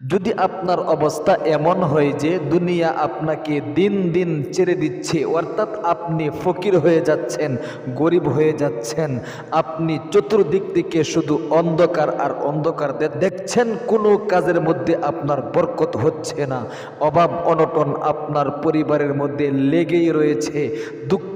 যদি আপনার অবস্থা এমন হয় যে দুনিয়া আপনাকে দিন দিন ছেড়ে দিচ্ছে, অর্থাৎ আপনি ফকির হয়ে যাচ্ছেন, গরিব হয়ে যাচ্ছেন, আপনি চতুর্দিক থেকে শুধু অন্ধকার আর অন্ধকার দেখছেন, কোনো কাজের মধ্যে আপনার বরকত হচ্ছে না। অভাব অনটন আপনার পরিবারের মধ্যে লেগেই রয়েছে। দুঃখ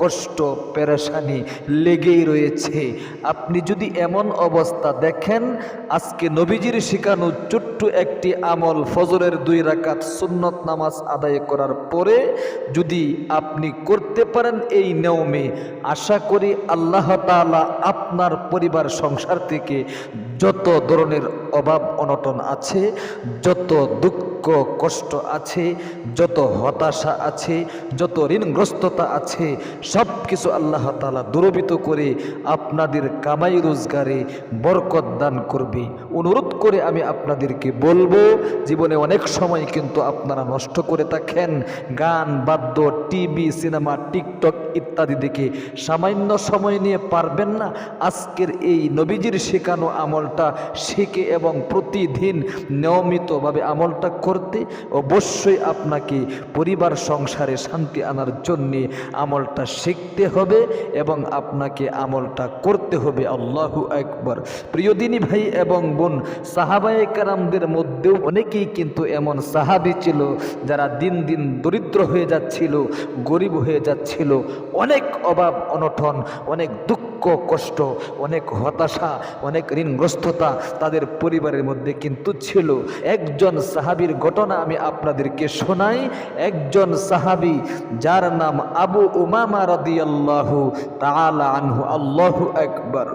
কষ্ট, পেরেশানি লেগেই রয়েছে। আপনি যদি এমন অবস্থা দেখেন, আজকে নবীজির শিখানো ছোট্ট একটি আমল ফজরের দুই রাকাত সুন্নত নামাজ আদায় করার পরে যদি আপনি করতে পারেন এই নিয়মে, আশা করি আল্লাহ তাআলা আপনার পরিবার, সংসার থেকে যত ধরনের অভাব, অনটন আছে, যত দুঃখ, কষ্ট আছে, যত হতাশা আছে, যত ঋণগ্রস্ততা আছে সব কিছু আল্লাহ তালা দুরবিত করে আপনাদের কামাই রোজগারে বরকত দান করবে। অনুরোধ করে আমি আপনাদেরকে বলব, জীবনে অনেক সময় কিন্তু আপনারা নষ্ট করে থাকেন। গান, বাদ্য, টিভি, সিনেমা, টিকটক ইত্যাদি দেখে সামান্য সময় নিয়ে পারবেন না। আজকের এই নবীজির শেখানো আমলটা শিখে এবং প্রতিদিন নিয়মিতভাবে আমলটা করতে অবশ্যই আপনাকে পরিবার সংসারে শান্তি আনার জন্যে আমলটা শিখতে হবে এবং আপনাকে আমলটা করতে হবে। আল্লাহু একবার প্রিয়দিনী ভাই এবং বোন, সাহাবায়ে কারামদের মধ্যেও অনেকেই কিন্তু এমন সাহাবি ছিল, যারা দিন দিন দরিদ্র হয়ে যাচ্ছিল, গরিব হয়ে যাচ্ছিল। অনেক অভাব, অনটন, অনেক দুঃখ কষ্ট, অনেক হতাশা, অনেক ঋণগ্রস্ততা তাদের পরিবারের মধ্যে কিন্তু ছিল। একজন সাহাবীর ঘটনা আমি আপনাদেরকে শোনাই। একজন সাহাবী যার নাম আবু উমামা রাদিয়াল্লাহু তাআলা আনহু, আল্লাহু একবার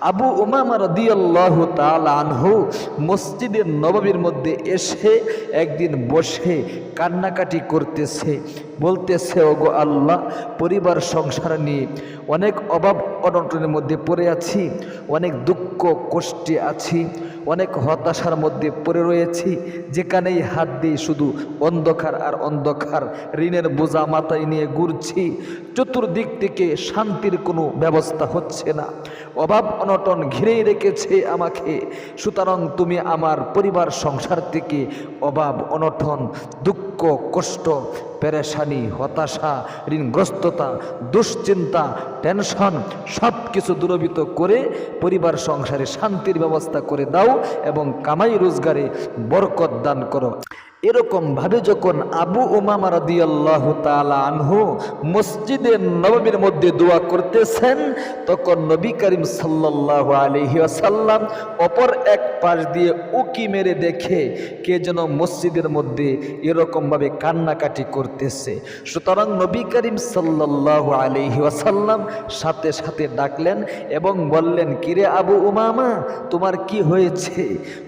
আবু উমামা রাদিয়াল্লাহু তাআলা আনহু মসজিদের নববীর মধ্যে এসে একদিন বসে কান্নাকাটি করতেছে, বলতেছে, ওগো আল্লাহ, পরিবার, সংসার নিয়ে অনেক অভাব অনটনের মধ্যে পড়ে আছি, অনেক দুঃখ, কষ্টে আছি, অনেক হতাশার মধ্যে পড়ে রয়েছি, যেখানেই হাত দিয়ে শুধু অন্ধকার আর অন্ধকার, ঋণের বোঝা মাথায় নিয়ে ঘুরছি, চতুর্দিক থেকে শান্তির কোনো ব্যবস্থা হচ্ছে না, অভাব অনটন ঘিরেই রেখেছে আমাকে, সুতরাং তুমি আমার পরিবার, সংসার থেকে অভাব, অনটন, দুঃখ কষ্ট, পেরেশানি, হতাশা, ঋণগ্রস্ততা, দুশ্চিন্তা, টেনশন সব কিছু দূরবিত করে পরিবার, সংসারে শান্তির ব্যবস্থা করে দাও এবং কামাই রোজগারে বরকত দান করো। এরকম ভাবে যখন আবু উমামা রাদিয়াল্লাহু তাআলা আনহু মসজিদের নববীর মধ্যে দোয়া করতেছেন, তখন নবী করিম সাল্লাল্লাহু আলাইহি ওয়াসাল্লাম অপর এক পাশ দিয়ে উকি মেরে দেখে কে যেন মসজিদের মধ্যে এরকমভাবে কান্নাকাটি করতেছে। সুতরাং নবী করিম সাল্লাল্লাহু আলাইহি ওয়াসাল্লাম সাথে সাথে ডাকলেন এবং বললেন, কিরে আবু উমামা, তোমার কি হয়েছে?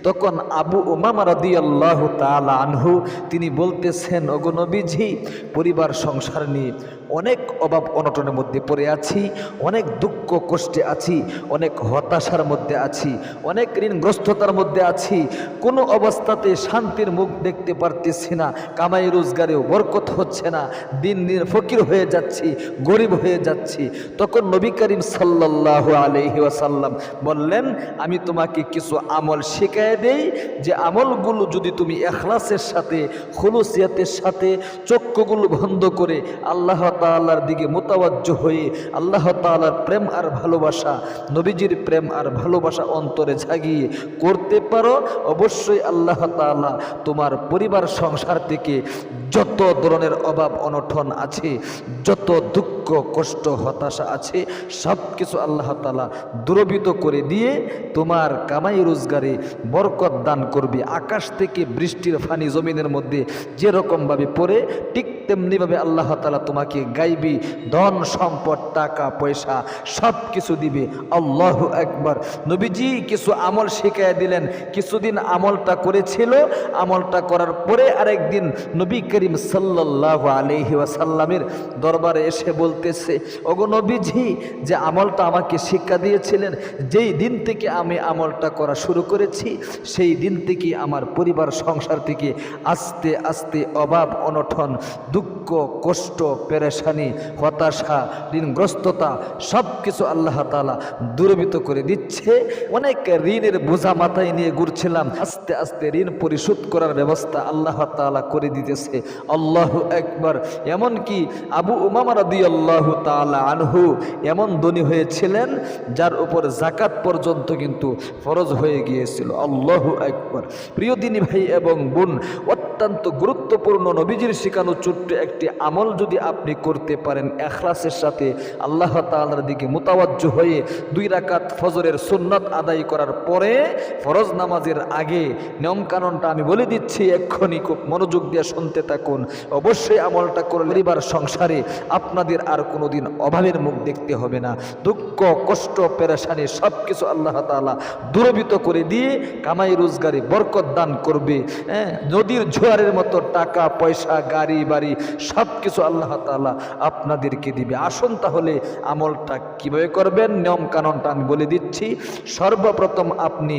তখন আবু উমামা রাদিয়াল্লাহু তাআলা আনহু তিনি বলতেছেন অগনবীজি পরিবার সংসার নিয়ে অনেক অভাব অনটনের মধ্যে পড়ে আছি, অনেক দুঃখ কষ্টে আছি, অনেক হতাশার মধ্যে আছি, অনেক ঋণগ্রস্ততার মধ্যে আছি। কোনো অবস্থাতে শান্তির মুখ দেখতে পারতেছি না, কামাই রোজগারেও বরকত হচ্ছে না, দিন দিন ফকির হয়ে যাচ্ছি, গরিব হয়ে যাচ্ছি। তখন নবী করিম সাল্লাহ আলহি ওয়াসাল্লাম বললেন, আমি তোমাকে কিছু আমল শেখায় দেই, যে আমলগুলো যদি তুমি এখলাসের সাথে, খুলুসিয়াতের সাথে, চক্ষুগুলো বন্ধ করে আল্লাহ তাআলার দিকে মোতাবাজ্য হয়ে আল্লাহ তালার প্রেম আর ভালোবাসা, নবীজির প্রেম আর ভালোবাসা অন্তরে জাগিয়ে করতে পারো, অবশ্যই আল্লাহ তালা তোমার পরিবার সংসার থেকে যত ধরনের অভাব অনটন আছে, যত দুঃখ কষ্ট, হতাশা আছে সব কিছু আল্লাহ তালা দুরবিত করে দিয়ে তোমার কামাই রোজগারে বরকত দান করবে। আকাশ থেকে বৃষ্টির ফানি জমিনের মধ্যে যেরকমভাবে পড়ে, ঠিক তেমনিভাবে আল্লাহ তালা তোমাকে গাইবি, ধন, সম্পদ, টাকা, পয়সা সব কিছু দিবে। আল্লাহ একবার নবীজি কিছু আমল শিখাই দিলেন। কিছুদিন আমলটা করেছিল। আমলটা করার পরে আরেকদিন নবী করিম সাল্লাহ আলহি ওয়াসাল্লামের দরবারে এসে বলতে চলতেছে ওগো নবীজি, যে আমলটা আমাকে শিক্ষা দিয়েছিলেন, যেই দিন থেকে আমি আমলটা করা শুরু করেছি, সেই দিন থেকে আমার পরিবার, সংসার থেকে আস্তে আস্তে অভাব অনঠন দুঃখ, কষ্ট, পেরেশানি, হতাশা, ঋণগ্রস্ততা সব কিছু আল্লাহ তালা দূরবিত করে দিচ্ছে। অনেক ঋণের বোঝা মাথায় নিয়ে ঘুরছিলাম। আস্তে আস্তে ঋণ পরিশোধ করার ব্যবস্থা আল্লাহ তালা করে দিতেছে। আল্লাহ একবার এমনকি আবু উমামা রাদি আল্লাহ তালা আনহু এমন ধনী হয়েছিলেন যার উপর জাকাত পর্যন্ত কিন্তু ফরজ হয়ে গিয়েছিল। আল্লাহ একবার প্রিয় দিনী ভাই এবং বোন, অত্যন্ত গুরুত্বপূর্ণ নবীজির শিখানো ছোট্ট একটি আমল যদি আপনি করতে পারেন, এখলাসের সাথে আল্লাহ তাআলার দিকে মোতাবজ্জ হয়ে দুই রাকাত ফজরের সুন্নত আদায় করার পরে ফরজ নামাজের আগে নিয়মকানুনটা আমি বলে দিচ্ছি, এক্ষুনি খুব মনোযোগ দিয়ে শুনতে থাকুন। অবশ্যই আমলটা করে পরিবার সংসারে আপনাদের আর কোনোদিন অভাবের মুখ দেখতে হবে না। দুঃখ, কষ্ট, পেরেশানি সব কিছু আল্লাহ তাআলা দূরবিত করে দিয়ে কামাই রোজগারে বরকত দান করবে। হ্যাঁ নদীর জোয়ারের মতো টাকা, পয়সা, গাড়ি, বাড়ি সব কিছু আল্লাহ তাআলা আপনাদেরকে দিবে। আসুন তাহলে আমলটা কীভাবে করবেন? নিয়ম কানুনটা আমি বলে দিচ্ছি। সর্বপ্রথম আপনি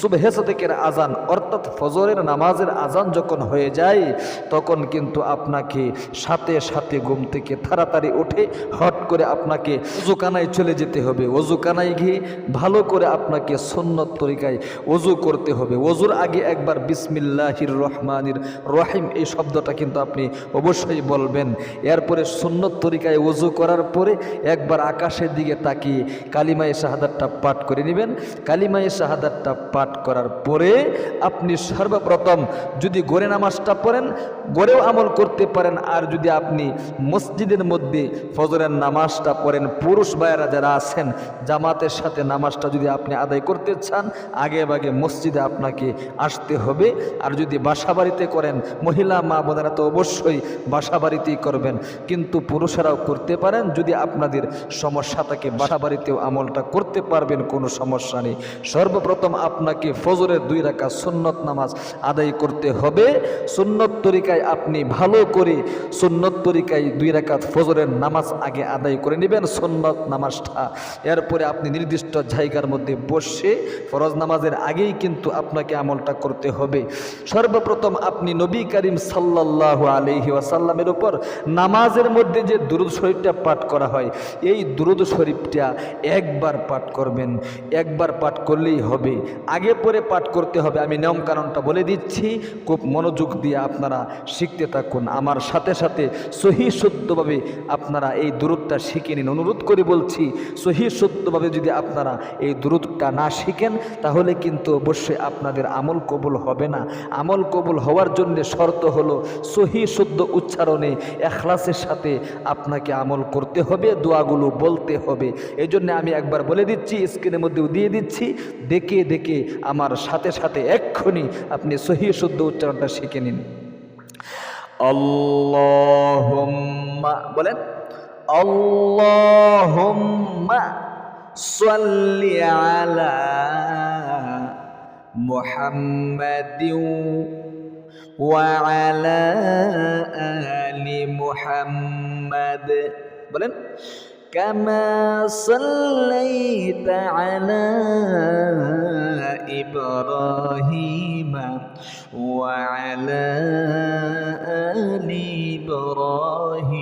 সুবহেসতেকের আজান অর্থাৎ ফজরের নামাজের আজান যখন হয়ে যায়, তখন কিন্তু আপনাকে সাথে সাথে ঘুম থেকে তাড়াতাড়ি উঠে হট করে আপনাকে অজুকানায় চলে যেতে হবে। অজুকানায় গিয়ে ভালো করে আপনাকে সন্ন্যত তরিকায় অজু করতে হবে। অজুর আগে একবার বিসমিল্লাহির রহমানির রহিম, এই শব্দটা কিন্তু আপনি অবশ্যই বলবেন। এরপরে সুন্নত তরিকায় অজু করার পরে একবার আকাশের দিকে তাকিয়ে কালিমায়ে শাহাদাতটা পাঠ করে নেবেন। কালিমায়ে শাহাদাতটা পাঠ করার পরে আপনি সর্বপ্রথম যদি গোরে নামাজটা পড়েন, গড়েও আমল করতে পারেন। আর যদি আপনি মসজিদের মধ্যে ফজরের নামাজটা পড়েন। পুরুষ ভাইয়েরা যারা আছেন, জামাতের সাথে নামাজটা যদি আপনি আদায় করতে চান, আগে বাগে মসজিদে আপনাকে আসতে হবে। আর যদি বাসা বাড়িতে করেন, মহিলা, মা বোনেরা তো অবশ্যই বাসা বাড়িতেই করবেন। কিন্তু পুরুষেরাও করতে পারেন। যদি আপনাদের সমস্যা থাকে বাসা বাড়িতেও আমলটা করতে পারবেন, কোনো সমস্যা নেই। সর্বপ্রথম আপনাকে ফজরের দুই রাখা সুন্নত নামাজ আদায় করতে হবে। সুন্নত তরিকায় আপনি ভালো করে, সুন্নত তরিকায় দুই রাকাত ফজরের নামাজ আগে আদায় করে নেবেন, সুন্নত নামাজটা। এরপরে আপনি নির্দিষ্ট জায়গার মধ্যে বসে ফরজ নামাজের আগেই কিন্তু আপনাকে আমলটা করতে হবে। সর্বপ্রথম আপনি নবী করিম সাল্লাহ আলহি ওয়াসাল্লামের উপর নামাজের মধ্যে যে দুরুদ শরীফটা পাঠ করা হয়, এই দুরুদ শরীফটা একবার পাঠ করবেন। একবার পাঠ করলেই হবে। আগে পরে পাঠ করতে হবে। আমি নিয়ম কারণটা বলে দিচ্ছি। খুব মনোযোগ দিয়ে আপনারা শিখতে থাকুন। আমার সাথে সাথে সহি শুদ্ধভাবে আপনারা এই দূরত্বটা শিখে নিন। অনুরোধ করে বলছি, সহি শুদ্ধভাবে যদি আপনারা এই দূরত্বটা না শিখেন, তাহলে কিন্তু অবশ্যই আপনাদের আমল কবুল হবে না। আমল কবুল হওয়ার জন্য শর্ত হলো সহি শুদ্ধ উচ্চারণে এখলাসের সাথে আপনাকে আমল করতে হবে, দোয়াগুলো বলতে হবে। এই জন্য আমি একবার বলে দিচ্ছি, স্ক্রিনের মধ্যেও দিয়ে দিচ্ছি, দেখে দেখে আমার সাথে সাথে এক্ষুনি আপনি সহি শুদ্ধ উচ্চারণটা শিখে নিন। আল্লাহুম্মা, বলেন? اللهم صل على محمد وعلى آل محمد بلن كما صليت على إبراهيم وعلى آل إبراهيم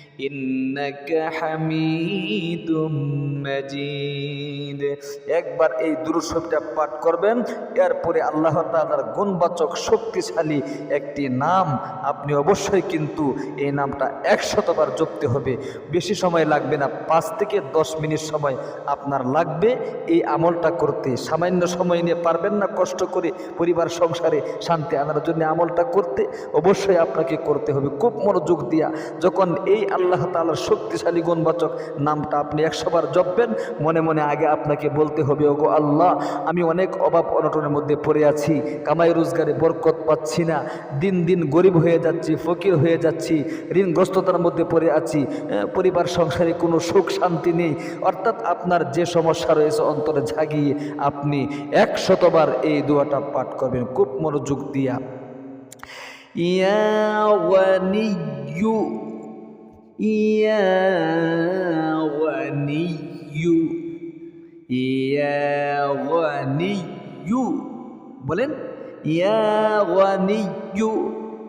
একবার এই দুরূদ পাঠ করবেন, এরপরে আল্লাহ তালার গুণবাচক, শক্তিশালী একটি নাম আপনি অবশ্যই কিন্তু এই নামটা একশতবার জপতে হবে। বেশি সময় লাগবে না, পাঁচ থেকে দশ মিনিট সময় আপনার লাগবে। এই আমলটা করতে সামান্য সময় নিয়ে পারবেন না, কষ্ট করে পরিবার, সংসারে শান্তি আনার জন্য আমলটা করতে। অবশ্যই আপনাকে করতে হবে, খুব মনোযোগ দিয়া। যখন এই আল্লাহ তাআলার শক্তিশালী গুণবাচক নামটা আপনি একশোবার জপবেন। মনে মনে আগে আপনাকে বলতে হবে, ওগো আল্লাহ, আমি অনেক অভাব অনটনের মধ্যে পড়ে আছি, কামাই রোজগারে বরকত পাচ্ছি না, দিন দিন গরিব হয়ে যাচ্ছি, ফকির হয়ে যাচ্ছি, ঋণগ্রস্ততার মধ্যে পড়ে আছি পরিবার সংসারে কোনো সুখ শান্তি নেই। অর্থাৎ আপনার যে সমস্যা রয়েছে অন্তরে ঝাগিয়ে আপনি একশতবার এই দোয়াটা পাঠ করবেন। খুব মনোযোগ দিয়া। ইয়া ওয়ানিয়ু ইয়া ওয়ানিয়ু ইয়া ওয়ানিয়ু বলেন ইয়া ওয়ানিয়ু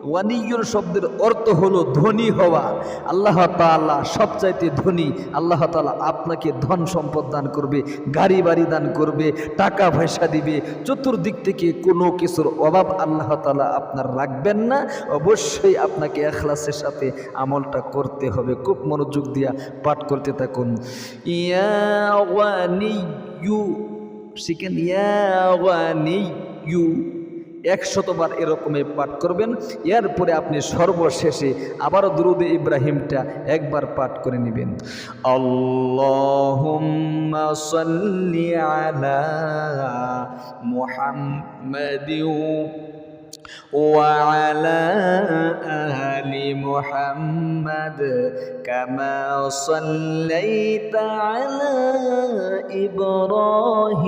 ওয়ানিয়ুর শব্দের অর্থ হলো ধনী হওয়া। আল্লাহ তাআলা সবচাইতে ধনী। আল্লাহ তালা আপনাকে ধন সম্পদ দান করবে, গাড়ি বাড়ি দান করবে, টাকা পয়সা দিবে। চতুর্দিক থেকে কোনো কিছুর অভাব আল্লাহ তালা আপনার রাখবেন না। অবশ্যই আপনাকে এখলাসের সাথে আমলটা করতে হবে। খুব মনোযোগ দিয়া পাঠ করতে থাকুন। ইয়া ওয়ানিয়ু শিখেন, ইয়া ওয়ানিয়ু একশতবার এরকমে পাঠ করবেন এরপরে আপনি সর্বশেষে আবারও দুরুদে ইব্রাহিমটা একবার পাঠ করে নেবেন আল্লাহুম্মা সাল্লি আলা মুহাম্মাদিউ وعلى آل محمد كما صليت على إبراهيم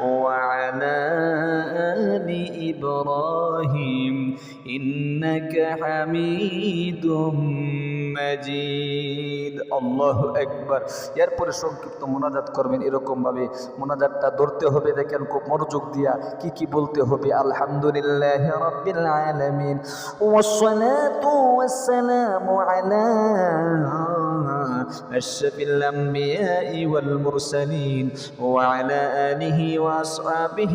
وعلى آل إبراهيم إنك حميد مجيد الله أكبر এরপরে সংক্ষিপ্ত মোনাজাত করবেন এরকম ভাবে মোনাজাতটা ধরতে হবে দেখেন খুব মনোযোগ দিয়া কি কি বলতে হবে আলহামদুলিল্লাহ রাব্বিল আলামিন والصلاة والسلام على أشرف الأنبياء والمرسلين وعلى آله وأصحابه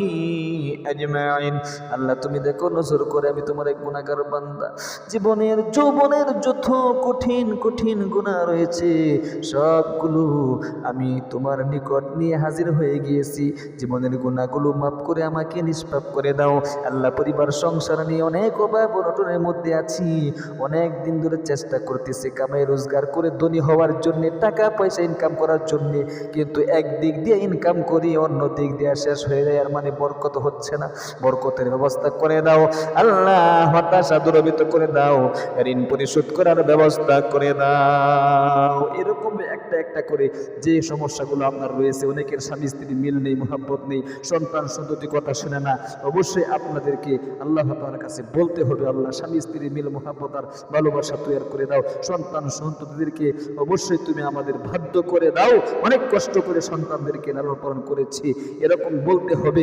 أجمعين আল্লাহ তুমি দেখো নজর করে আমি তোমার এক গুণাগার বান্দা জীবনের যৌবনের যত কঠিন কঠিন গুণা রয়েছে সবগুলো আমি তোমার নিকট নিয়ে হাজির হয়ে গিয়েছি জীবনের গুণাগুলো মাফ করে আমাকে নিষ্পাপ করে দাও আল্লাহ পরিবার সংসার নিয়ে অনেক অভাব অনটনের মধ্যে আছি অনেক দিন ধরে চেষ্টা করতেছি কামাই রোজগার করে ধনী হওয়ার জন্য, টাকা, পয়সা ইনকাম করার জন্য। কিন্তু এক দিক দিয়ে ইনকাম করি, অন্য দিক দিয়ে শেষ হয়ে যায়, আর মানে বরকত হচ্ছে না। বরকতের ব্যবস্থা করে দাও। আল্লাহ হতাশা দূরবিত করে দাও। ঋণ পরিশোধ করার ব্যবস্থা করে দাও। এরকম একটা করে যে সমস্যাগুলো আপনার রয়েছে, অনেকের স্বামী স্ত্রী মিল নেই, মোহাব্বত নেই, সন্তান সন্ততি কথা শুনে না, অবশ্যই আপনাদেরকে আল্লাহ তাআলার কাছে বলতে হবে, আল্লাহ স্বামী স্ত্রী মিল, মোহাব্বত আর ভালোবাসা তৈরি করে দাও, সন্তান সন্ততিদেরকে অবশ্যই তুমি আমাদের বাধ্য করে দাও, অনেক কষ্ট করে সন্তানদেরকে লালন পালন করেছি, এরকম বলতে হবে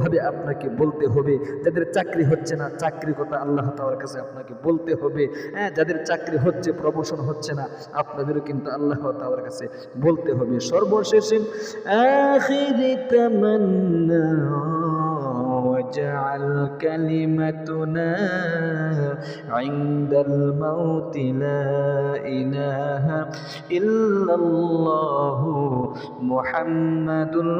ভাবে আপনাকে বলতে হবে, যাদের চাকরি হচ্ছে না, চাকরি কথা আল্লাহ তাআলার কাছে আপনাকে বলতে হবে হ্যাঁ যাদের চাকরি হচ্ছে প্রমোশন হচ্ছে না, আপনাদেরও কিন্তু আল্লাহ তাআলার কাছে বলতে হবে সর্বশেষে আখিরি তামান্না واجعل كلمتنا عند الموت لا إله ইল্লাল্লাহু মুহাম্মাদুর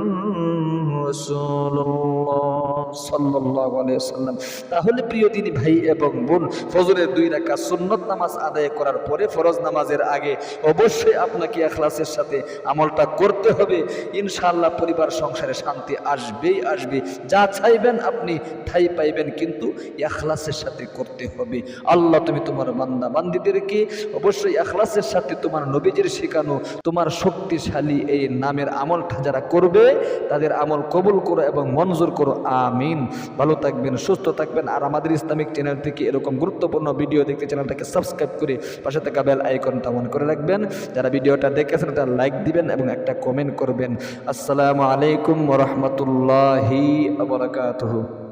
রাসূলুল্লাহ সাল্লাল্লাহু আলাইহি সাল্লাম তাহলে প্রিয় দিনী ভাই এবং বোন, ফজরের দুই রাকাত সুন্নত নামাজ আদায় করার পরে ফরজ নামাজের আগে অবশ্যই আপনাকে এখলাসের সাথে আমলটা করতে হবে। ইনশাআল্লাহ পরিবার সংসারে শান্তি আসবেই আসবে। যা চাইবেন আপনি ঠাই পাইবেন, কিন্তু এখলাসের সাথে করতে হবে। আল্লাহ, তুমি তোমার বান্দা বান্দিদেরকে অবশ্যই এখলাসের সাথে তোমার নবীজির শেখানো, তোমার শক্তিশালী এই নামের আমলটা যারা করবে, তাদের আমল কবুল করো এবং মঞ্জুর করো। আমিন। ভালো থাকবেন, সুস্থ থাকবেন। আর আমাদের ইসলামিক চ্যানেল থেকে এরকম গুরুত্বপূর্ণ ভিডিও দেখতে চ্যানেলটাকে সাবস্ক্রাইব করে পাশে থাকা বেল আইকনটা অন করে রাখবেন। যারা ভিডিওটা দেখেছেন তারা লাইক দিবেন এবং একটা কমেন্ট করবেন। আসসালামু আলাইকুম রহমতুল্লাহি আবরাকাতুহু